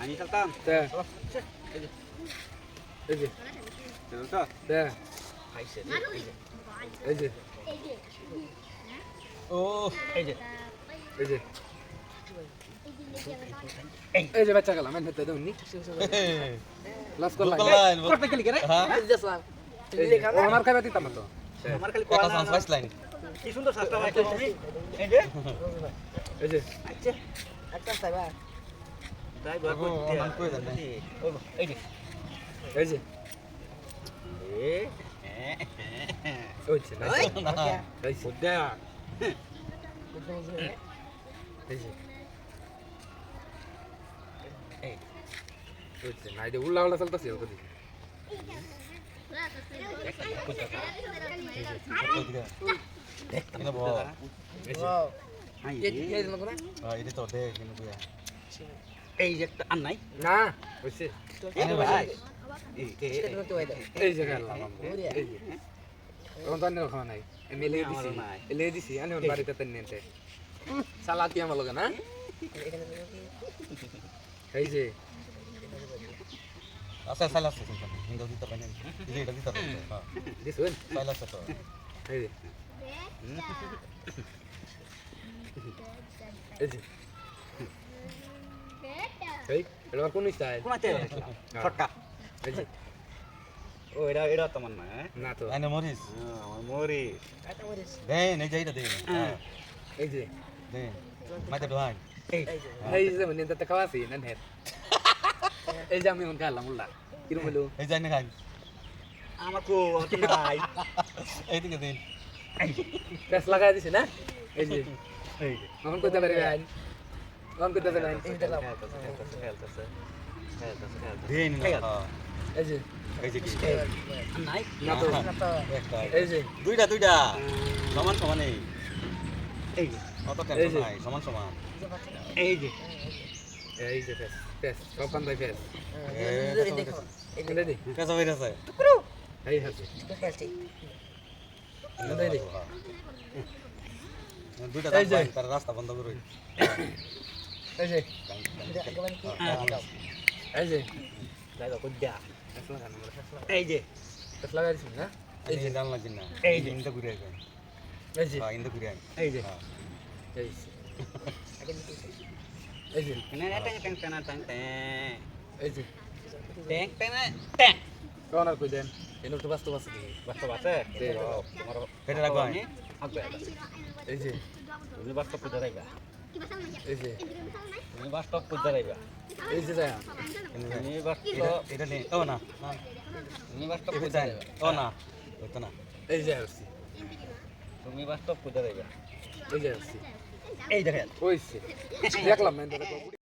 আমি খেলতাম তে এই যে তে এই যে ও এই যে এই যে এই যে বাচ্চা গেলাম এনে দেও নি লাস করলাম। করতে গেলি রে হ্যাঁ এই যে ওনার খাইবা দিতাম তো আমার খালি একটা কোয়া চান্স পাইছিলেন কি সুন্দর সাজটা মাইকে তুমি এই যে এই যে আচ্ছা তাই বার উল্লা উল্লা চলতেছে বল এই যে আর নাই? না হইছে। এই যে আনে খাওয়া নাই। এমএলএ দিছি। নাই। দিছি আনে ওর বাড়িতে তেন নিতে সালাতি আমার লগে না? এই যে। আচ্ছা সাইলাস আছে কিন্তু। দিতে পারেন এই যে এটা দিতে পারেন হ্যাঁ। দিছুন? সাইলাস তো। এই যে। এই যে। এই এটা কোন স্টাইল কোন এই যে ও এটা এটা তোমার না হ্যাঁ না তো আইনে মরিস আমার মরি দেন এই যে এটা দেন হ্যাঁ এই যে দেন মাইতে ডোহান এই এই যে মানে তাতে খাওয়া আছে না নেট এই যে আমি ওন খাইলাম উল্লা কিরম হলো এই যাই না খাই আমার কো অত নাই এই দিকে দিন প্যাস লাগাই দিছে না এই যে এই যে তখন কইতে তখন কইতে পারবে আইন খেলতেছে খেলতেছে খেলতেছে দেন। হ্যাঁ এই যে এই যে কি নাই না তো এই যে দুইটা দুইটা সমান সমান এই এই অত এই টেনশন। নাই সমান সমান এই যে এই যে প্যাস প্যাস সব বান্ধাই প্যাস এই এটা দি কেসা বের আছে এই হাসি এই যে দুইটা এই রাস্তা বন্ধ করে এই যে এই যে লাগানো আমরা প্যাস লাগা এই যে প্যাস লাগাই দিছি না এই যে জানলা জিন না এই যে। ইন্দা ঘুরে আইবেন এই যে হ্যাঁ ইন্দা ঘুরে আইবেন এই যে হ্যাঁ এই যে এই যে না ট্যাং ট্যাং ট্যাং ট্যাং এই যে ট্যাং ট্যাং ট্যাং কোন আর কই দেন এনো তো বাস্তব আছে বাস্তব আছে দে। তোমার এটা রাখো আমি এই যে তুমি বাস্তব পূজা রাইবা তুমি বাস্তব পূজা রাইবা এই যে যায় বাস্তব এটা নে ও না না এটা রাইবা ও না না এই যে তুমি বাস্তব পূজা রাইবা এই যে দেখলাম না